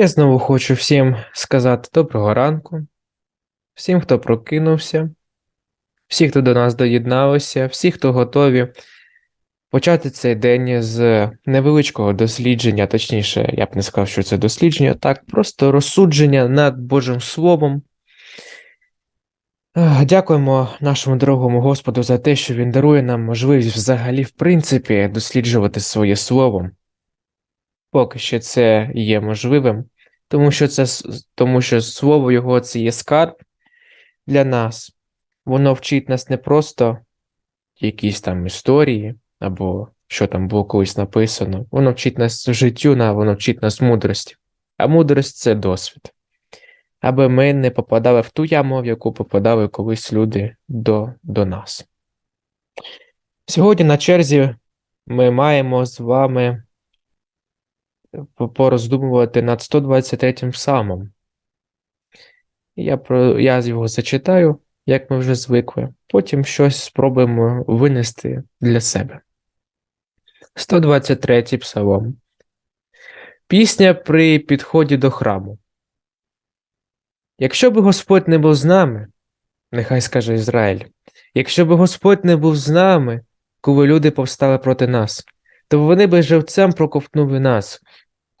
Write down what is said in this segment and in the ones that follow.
Я знову хочу всім сказати доброго ранку, всім, хто прокинувся, всі, хто до нас доєдналися, всі, хто готові почати цей день з невеличкого дослідження, точніше, я б не сказав, що це дослідження, так, просто розсудження над Божим Словом. Дякуємо нашому дорогому Господу за те, що Він дарує нам можливість взагалі, в принципі, досліджувати своє слово. Поки що це є можливим, тому що це тому що слово Його це є скарб для нас. Воно вчить нас не просто якісь там історії, або що там було колись написано. Воно вчить нас життю, воно вчить нас мудрості. А мудрість це досвід. Аби ми не попадали в ту яму, в яку попадали колись люди до, до нас. Сьогодні на черзі ми маємо з вами пороздумувати над 123 псалмом. Я, про, я його зачитаю, як ми вже звикли, потім щось спробуємо винести для себе. 123 псалом. Пісня при підході до храму. Якщо би Господь не був з нами, нехай скаже Ізраїль, якщо би Господь не був з нами, коли люди повстали проти нас, то вони би живцем проковтнули нас,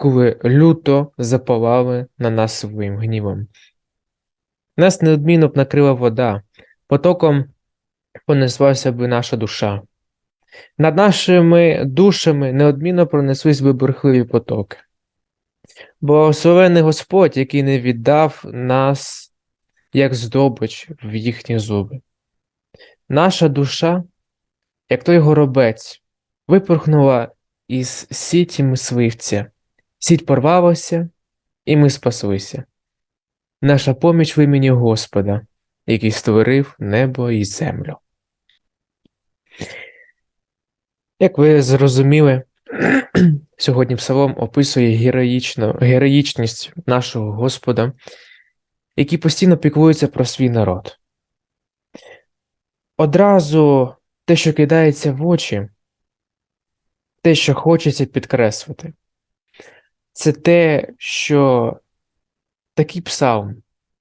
коли люто запалали на нас своїм гнівом. Нас неодмінно б накрила вода, потоком понеслася би наша душа. Над нашими душами неодмінно пронеслись би бурхливі потоки. Благословений Господь, який не віддав нас як здобич в їхні зуби. Наша душа, як той горобець, випорхнула із сіті мисливця. Сіть порвалася, і ми спаслися. Наша поміч в імені Господа, який створив небо і землю. Як ви зрозуміли, сьогодні Псалом описує героїчну, героїчність нашого Господа, який постійно піклується про свій народ. Одразу те, що кидається в очі, те, що хочеться підкреслити, це те, що такий псалм,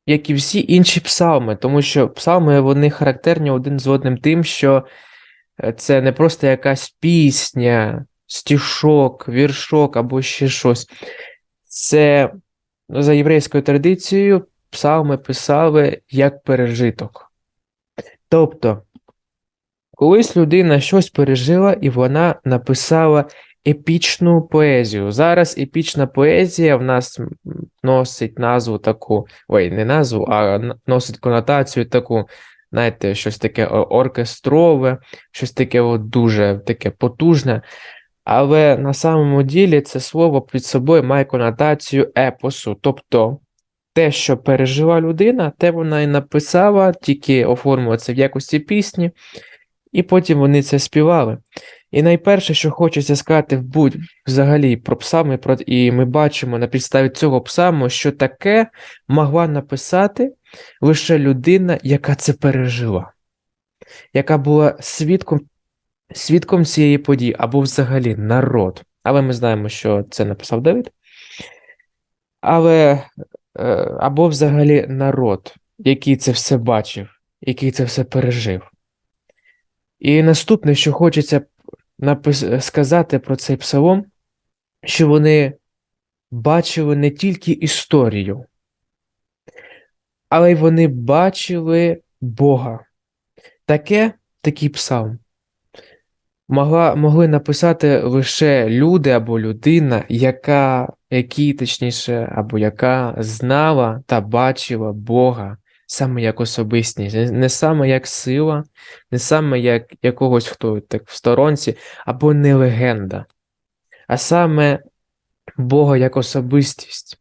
як і всі інші псалми, тому що псалми вони характерні один з одним тим, що е, це не просто якась пісня, стішок, віршок або ще щось. Це ну, за єврейською традицією псалми писали як пережиток. Тобто, колись людина щось пережила, і вона написала епічну поезію. Зараз епічна поезія в нас носить назву таку, ой, не назву, а носить конотацію таку, знаєте, щось таке оркестрове, щось таке от дуже таке потужне. Але на самому ділі це слово під собою має конотацію епосу, тобто те, що пережила людина, те вона і написала, тільки оформила це в якості пісні, і потім вони це співали. І найперше, що хочеться сказати в будь взагалі про псалми, про, і ми бачимо на підставі цього псалму, що таке могла написати лише людина, яка це пережила, яка була свідком, свідком цієї події, або взагалі народ. Але ми знаємо, що це написав Давид. Але е, або взагалі народ, який це все бачив, який це все пережив. І наступне, що хочеться. Сказати про цей псалом, що вони бачили не тільки історію, але й вони бачили Бога. Таке, такий псалм могла, могли написати лише люди або людина, яка, які, точніше, або яка знала та бачила Бога саме як особистість, не- саме як сила, не саме як якогось, хто так в сторонці, або не легенда, а саме Бога як особистість,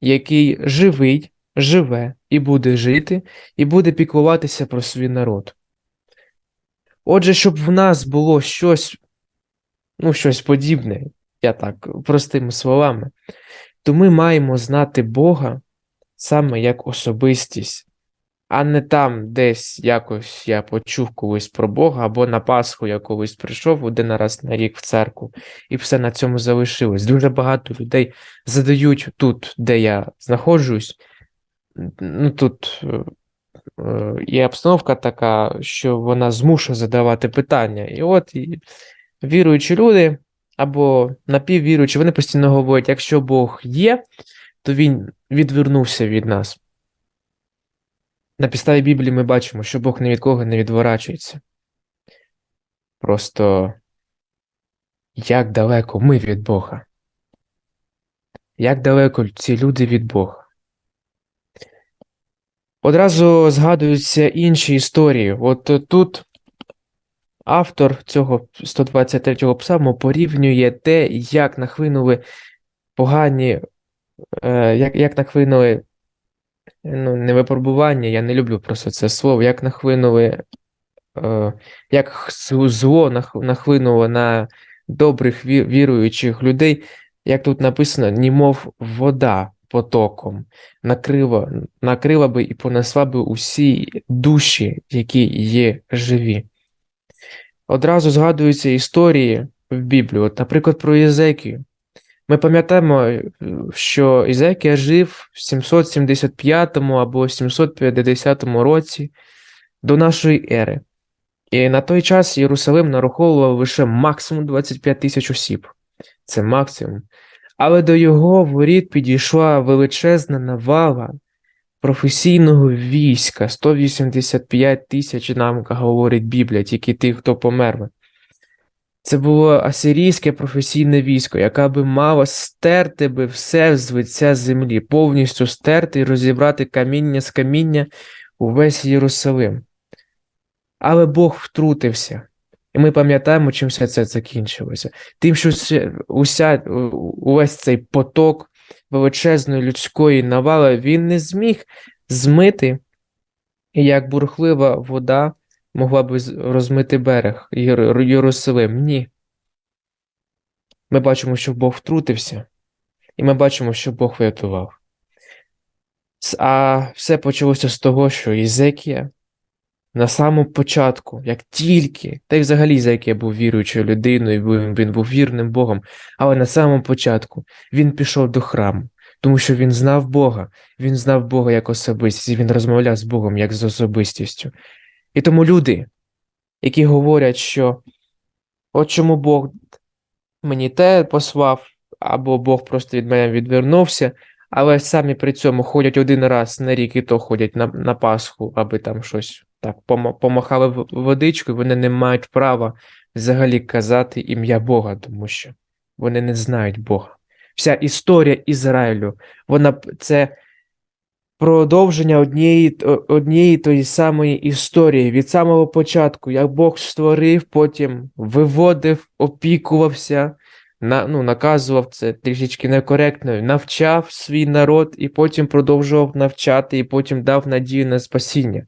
який живий, живе і буде жити, і буде піклуватися про свій народ. Отже, щоб в нас було щось, ну, щось подібне, я так простими словами, то ми маємо знати Бога саме як особистість, а не там десь якось я почув колись про Бога, або на Пасху я колись прийшов один раз на рік в церкву, і все на цьому залишилось. Дуже багато людей задають тут, де я знаходжусь. Ну тут е, е, є обстановка така, що вона змушує задавати питання. І от і віруючі люди або напіввіруючі, вони постійно говорять, якщо Бог є, то він відвернувся від нас. На підставі Біблії ми бачимо, що Бог ні від кого не відворачується. Просто як далеко ми від Бога? Як далеко ці люди від Бога? Одразу згадуються інші історії. От тут автор цього 123-го псалму порівнює те, як нахлинули погані, е, як, як нахлинули ну, не випробування, я не люблю просто це слово, як нахлинули, е, як зло нахлинуло на добрих віруючих людей, як тут написано, німов вода потоком, накрила, накрила би і понесла би усі душі, які є живі. Одразу згадуються історії в Біблії, от, наприклад, про Єзекію. Ми пам'ятаємо, що Ізекія жив в 775 або 750 році до нашої ери. І на той час Єрусалим нараховував лише максимум 25 тисяч осіб. Це максимум. Але до його воріт підійшла величезна навала професійного війська 185 тисяч нам говорить Біблія, тільки тих, хто помер. Це було асирійське професійне військо, яке би мало стерти би все з лиця землі, повністю стерти і розібрати каміння з каміння увесь Єрусалим. Але Бог втрутився, і ми пам'ятаємо, чим все це закінчилося. Тим, що уся, увесь цей поток величезної людської навали він не зміг змити, як бурхлива вода могла б розмити берег Єрусалим. Ні. Ми бачимо, що Бог втрутився, і ми бачимо, що Бог врятував. А все почалося з того, що Єзекія на самому початку, як тільки, та й взагалі Єзекія був віруючою людиною, він був вірним Богом, але на самому початку він пішов до храму, тому що він знав Бога, він знав Бога як особистість, і він розмовляв з Богом як з особистістю. І тому люди, які говорять, що от чому Бог мені те послав, або Бог просто від мене відвернувся, але самі при цьому ходять один раз на рік і то ходять на на Пасху, аби там щось так помахали водичкою, вони не мають права взагалі казати ім'я Бога, тому що вони не знають Бога. Вся історія Ізраїлю, вона це продовження однієї однієї тої самої історії від самого початку, як Бог створив, потім виводив, опікувався, на, ну, наказував це трішечки некоректно, навчав свій народ і потім продовжував навчати, і потім дав надію на спасіння.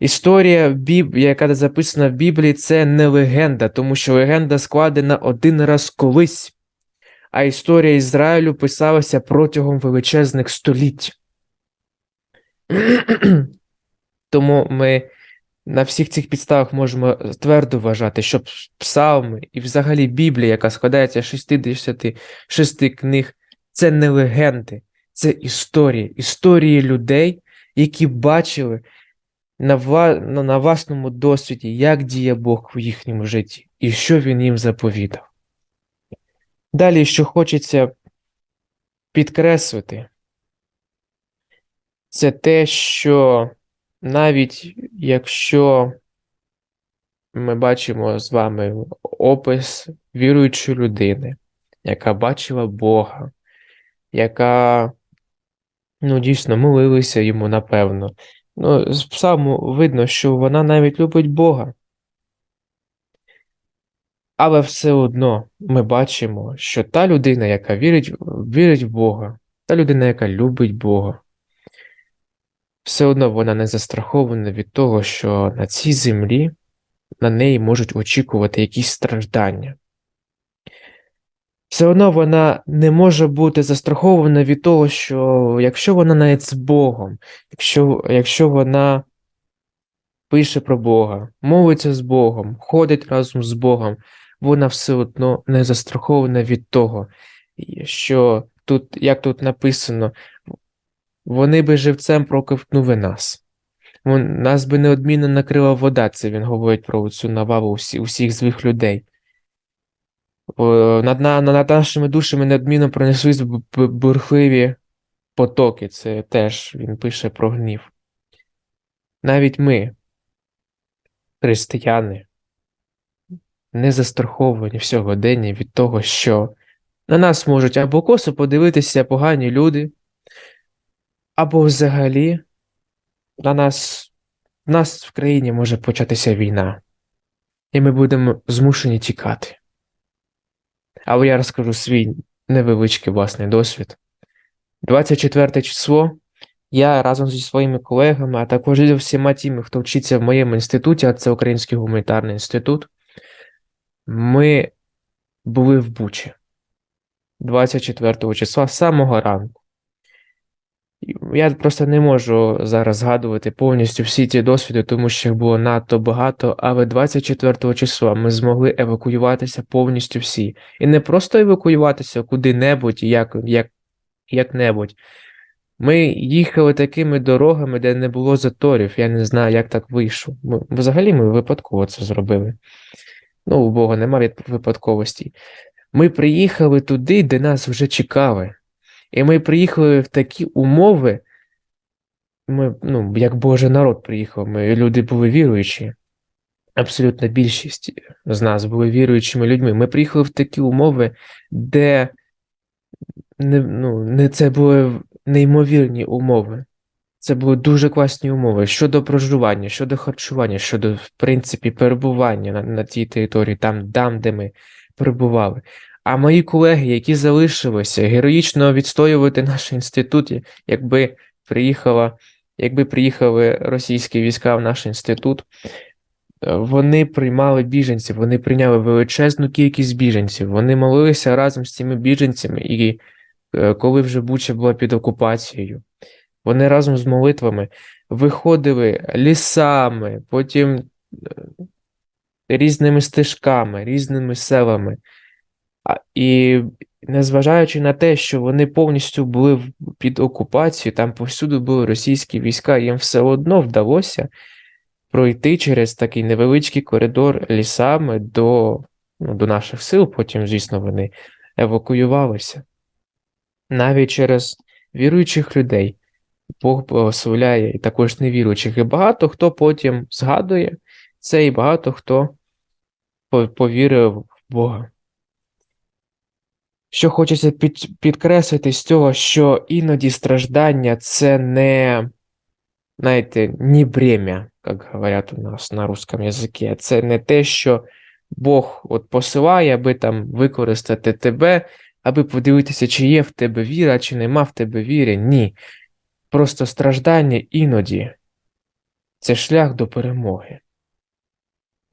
Історія, яка записана в Біблії, це не легенда, тому що легенда складена один раз колись, а історія Ізраїлю писалася протягом величезних століть. Тому ми на всіх цих підставах можемо твердо вважати, що псалми і взагалі Біблія, яка складається з 66 книг, це не легенди, це історії, історії людей, які бачили на ну, на власному досвіді, як діє Бог в їхньому житті і що він їм заповідав. Далі, що хочеться підкреслити, це те, що навіть якщо ми бачимо з вами опис віруючої людини, яка бачила Бога, яка ну, дійсно молилася йому, напевно. Ну, З видно, що вона навіть любить Бога. Але все одно ми бачимо, що та людина, яка вірить вірить в Бога, та людина, яка любить Бога, все одно вона не застрахована від того, що на цій землі на неї можуть очікувати якісь страждання. все одно вона не може бути застрахована від того, що якщо вона навіть з Богом, якщо, якщо вона пише про Бога, молиться з Богом, ходить разом з Богом, вона все одно не застрахована від того, що тут, як тут написано, вони би живцем проковтнули нас. Нас би неодмінно накрила вода, це він говорить про цю навалу усі, усіх злих людей. Над, на- над нашими душами неодмінно пронеслись бурхливі потоки. Це теж він пише про гнів. Навіть ми, християни, не застраховані в сьогоденні від того, що на нас можуть або косо подивитися погані люди, або взагалі на нас, в нас в країні може початися війна, і ми будемо змушені тікати. Але я розкажу свій невеличкий власний досвід. 24 число я разом зі своїми колегами, а також зі всіма тими, хто вчиться в моєму інституті, а це Український гуманітарний інститут, ми були в Бучі 24 числа самого ранку. Я просто не можу зараз згадувати повністю всі ті досвіди, тому що їх було надто багато, але 24 числа ми змогли евакуюватися повністю всі. І не просто евакуюватися куди-небудь, як, як, як-небудь. Ми їхали такими дорогами, де не було заторів. Я не знаю, як так вийшло. Ми, взагалі ми випадково це зробили. Ну, у Бога нема випадковості. Ми приїхали туди, де нас вже чекали. І ми приїхали в такі умови. Ми, ну, як Божий народ приїхав, ми люди були віруючі. Абсолютна більшість з нас були віруючими людьми. Ми приїхали в такі умови, де не, ну, не це були неймовірні умови. Це були дуже класні умови щодо проживання, щодо харчування, щодо, в принципі, перебування на, на тій території, там, там, де ми перебували. А мої колеги, які залишилися героїчно відстоювати наш інститут, якби приїхала, якби приїхали російські війська в наш інститут, вони приймали біженців, вони прийняли величезну кількість біженців, вони молилися разом з цими біженцями, і е, коли вже Буча була під окупацією, вони разом з молитвами виходили лісами, потім е, різними стежками, різними селами. І незважаючи на те, що вони повністю були під окупацією, там повсюди були російські війська, їм все одно вдалося пройти через такий невеличкий коридор лісами до, ну, до наших сил. Потім, звісно, вони евакуювалися. Навіть через віруючих людей Бог благословляє і також невіруючих. І багато хто потім згадує це, і багато хто повірив в Бога. Що хочеться під, підкреслити з цього, що іноді страждання це не, знаєте, не бремя, як говорять у нас на русском язикі. Це не те, що Бог от посилає, аби там використати тебе, аби подивитися, чи є в тебе віра, чи нема в тебе віри. Ні. Просто страждання іноді це шлях до перемоги.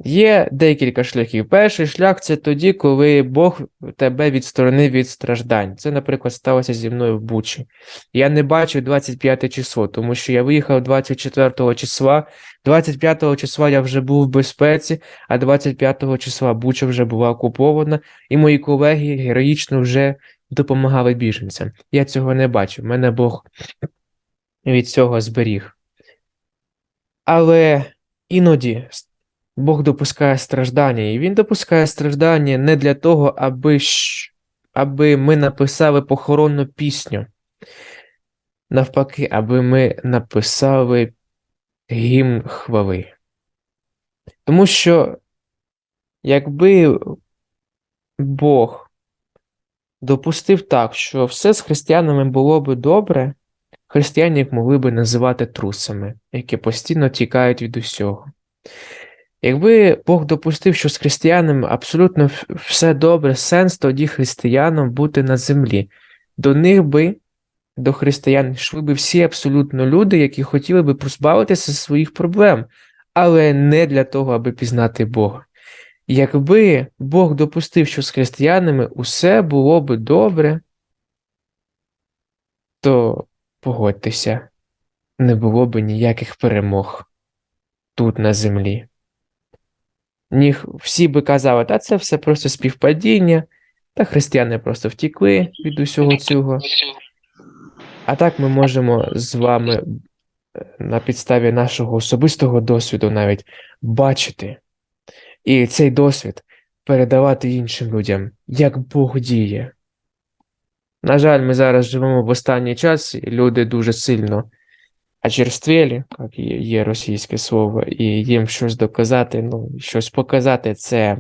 Є декілька шляхів. Перший шлях це тоді, коли Бог тебе відсторонив від страждань. Це, наприклад, сталося зі мною в Бучі. Я не бачив 25 число, тому що я виїхав 24 числа. 25 числа я вже був в безпеці, а 25 числа Буча вже була окупована, і мої колеги героїчно вже допомагали біженцям. Я цього не бачив. Мене Бог від цього зберіг. Але іноді Бог допускає страждання, і Він допускає страждання не для того, аби, аби ми написали похоронну пісню. Навпаки, аби ми написали гімн хвали. Тому що, якби Бог допустив так, що все з християнами було би добре, християнів могли би називати трусами, які постійно тікають від усього. Якби Бог допустив, що з християнами абсолютно все добре, сенс тоді християнам бути на землі. До них би, до християн, йшли би всі абсолютно люди, які хотіли би позбавитися своїх проблем, але не для того, аби пізнати Бога. Якби Бог допустив, що з християнами усе було би добре, то погодьтеся, не було б ніяких перемог тут на землі. Ніх, всі би казали, та це все просто співпадіння, та християни просто втікли від усього цього. А так ми можемо з вами е, на підставі нашого особистого досвіду навіть бачити і цей досвід передавати іншим людям, як Бог діє. На жаль, ми зараз живемо в останній час, і люди дуже сильно очерствілі, як є, є російське слово, і їм щось доказати, ну, щось показати це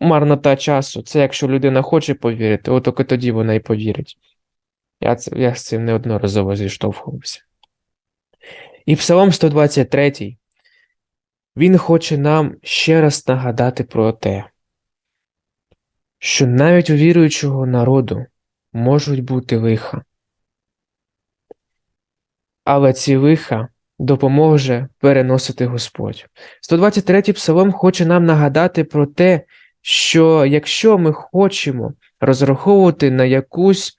марнота часу. Це якщо людина хоче повірити, от тільки тоді вона і повірить. Я, я з цим неодноразово зіштовхувався. І Псалом 123, він хоче нам ще раз нагадати про те, що навіть у віруючого народу можуть бути лиха. Але ці лиха допоможе переносити Господь. 123-й псалом хоче нам нагадати про те, що якщо ми хочемо розраховувати на якусь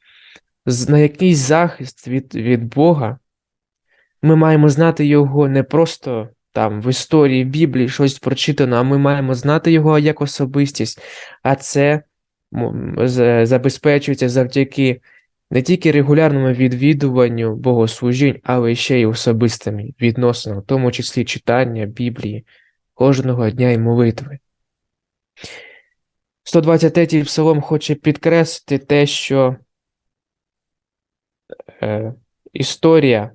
на якийсь захист від, від Бога, ми маємо знати Його не просто там в історії Біблії щось прочитано, а ми маємо знати Його як особистість, а це забезпечується завдяки не тільки регулярному відвідуванню богослужінь, але ще й особистим відносинам, в тому числі читання Біблії кожного дня і молитви. 123-й псалом хоче підкреслити те, що е, історія,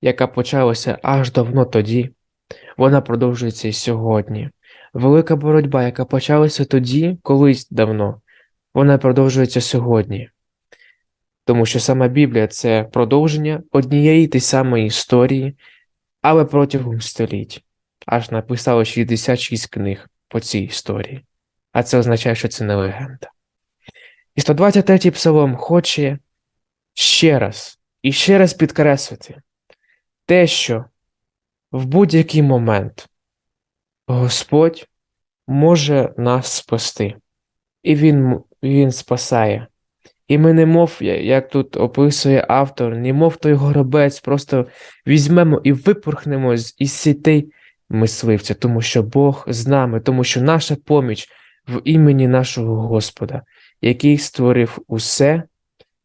яка почалася аж давно тоді, вона продовжується і сьогодні. Велика боротьба, яка почалася тоді, колись давно, вона продовжується сьогодні. Тому що сама Біблія це продовження однієї ті самої історії, але протягом століть. Аж написало 66 книг по цій історії. А це означає, що це не легенда. І 123-й псалом хоче ще раз і ще раз підкреслити те, що в будь-який момент Господь може нас спасти, і Він, Він спасає. І ми не мов, як тут описує автор, не мов той горобець, просто візьмемо і випорхнемо із сітей мисливця, тому що Бог з нами, тому що наша поміч в імені нашого Господа, який створив усе,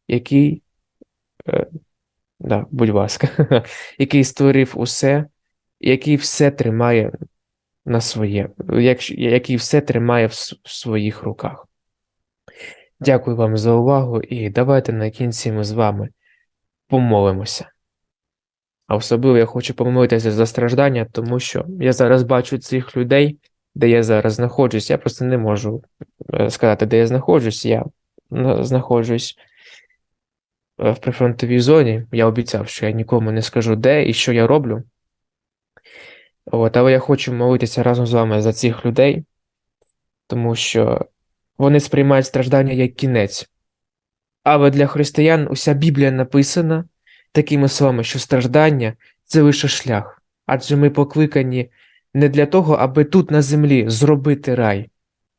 який, е, да, будь ласка, який створив усе, який все тримає на своє, який все тримає в своїх руках. Дякую вам за увагу і давайте на кінці ми з вами помолимося. А особливо я хочу помолитися за страждання, тому що я зараз бачу цих людей, де я зараз знаходжусь. Я просто не можу е, сказати, де я знаходжусь. Я знаходжусь е, в прифронтовій зоні. Я обіцяв, що я нікому не скажу, де і що я роблю. От, Але я хочу молитися разом з вами за цих людей, тому що вони сприймають страждання як кінець. Але для християн уся Біблія написана такими словами, що страждання це лише шлях, адже ми покликані не для того, аби тут на землі зробити рай.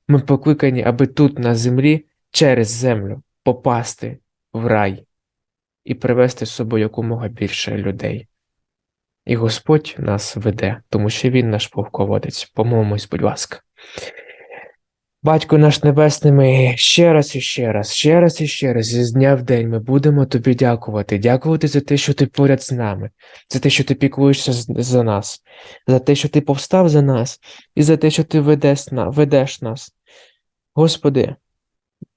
Ми покликані, аби тут на землі через землю попасти в рай і привести з собою якомога більше людей. І Господь нас веде, тому що Він наш полководець. Помолимось, будь ласка. Батько наш Небесний, ми ще раз і ще раз, ще раз і ще раз, з дня в день ми будемо тобі дякувати, дякувати за те, що ти поряд з нами, за те, що ти піклуєшся за нас, за те, що ти повстав за нас, і за те, що ти ведеш, нас. Господи,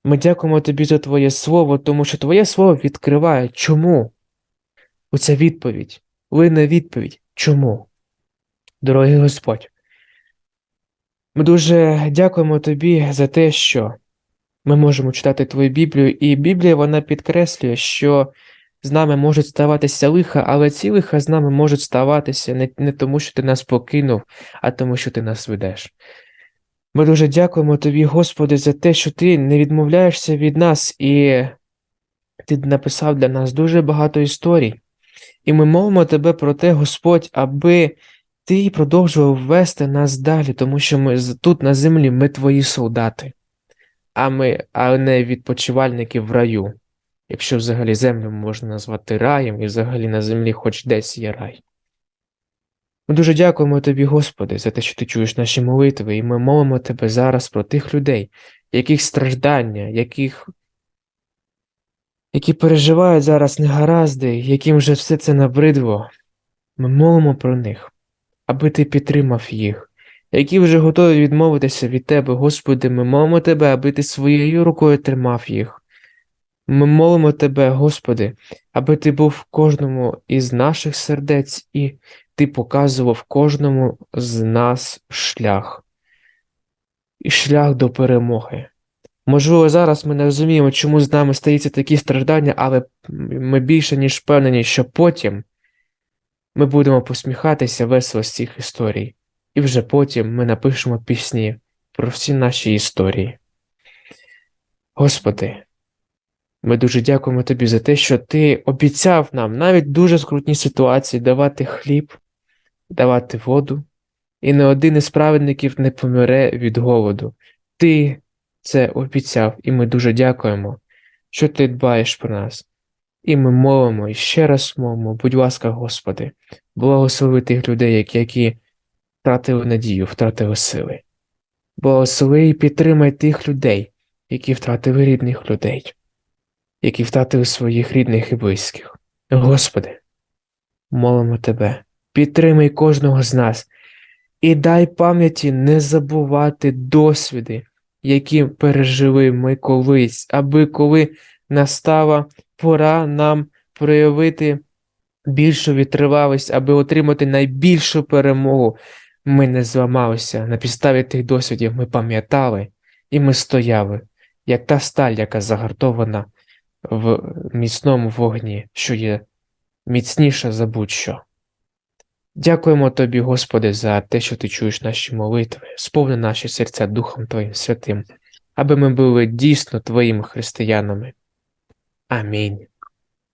ми дякуємо тобі за Твоє Слово, тому що Твоє Слово відкриває чому? Оця відповідь, лине відповідь. Чому? Дорогий Господь. Ми дуже дякуємо тобі за те, що ми можемо читати твою Біблію, і Біблія вона підкреслює, що з нами можуть ставатися лиха, але ці лиха з нами можуть ставатися не, не тому, що ти нас покинув, а тому, що ти нас ведеш. Ми дуже дякуємо тобі, Господи, за те, що ти не відмовляєшся від нас, і ти написав для нас дуже багато історій. І ми мовимо тебе про те, Господь, аби ти продовжував вести нас далі, тому що ми тут на землі ми твої солдати, а ми, а не відпочивальники в раю, якщо взагалі землю можна назвати раєм, і взагалі на землі хоч десь є рай. Ми дуже дякуємо тобі, Господи, за те, що ти чуєш наші молитви, і ми молимо тебе зараз про тих людей, яких страждання, яких які переживають зараз негаразди, яким вже все це набридло. Ми молимо про них, аби ти підтримав їх, які вже готові відмовитися від тебе, Господи, ми молимо тебе, аби ти своєю рукою тримав їх. Ми молимо тебе, Господи, аби ти був в кожному із наших сердець і ти показував кожному з нас шлях, і шлях до перемоги. Можливо, зараз ми не розуміємо, чому з нами стаються такі страждання, але ми більше ніж впевнені, що потім ми будемо посміхатися весело з цих історій, і вже потім ми напишемо пісні про всі наші історії. Господи, ми дуже дякуємо Тобі за те, що Ти обіцяв нам навіть дуже скрутні ситуації давати хліб, давати воду, і не один із праведників не помире від голоду. Ти це обіцяв, і ми дуже дякуємо, що ти дбаєш про нас. І ми молимо, і ще раз молимо, будь ласка, Господи, благослови тих людей, які, втратили надію, втратили сили. Благослови і підтримай тих людей, які втратили рідних людей, які втратили своїх рідних і близьких. Господи, молимо Тебе, підтримай кожного з нас і дай пам'яті не забувати досвіди, які пережили ми колись, аби коли настала пора нам проявити більшу витривалість, аби отримати найбільшу перемогу, ми не зламалися. На підставі тих досвідів ми пам'ятали і ми стояли, як та сталь, яка загартована в міцному вогні, що є міцніша за будь-що. Дякуємо тобі, Господи, за те, що ти чуєш наші молитви, сповни наші серця Духом Твоїм Святим, аби ми були дійсно Твоїми християнами. Amén.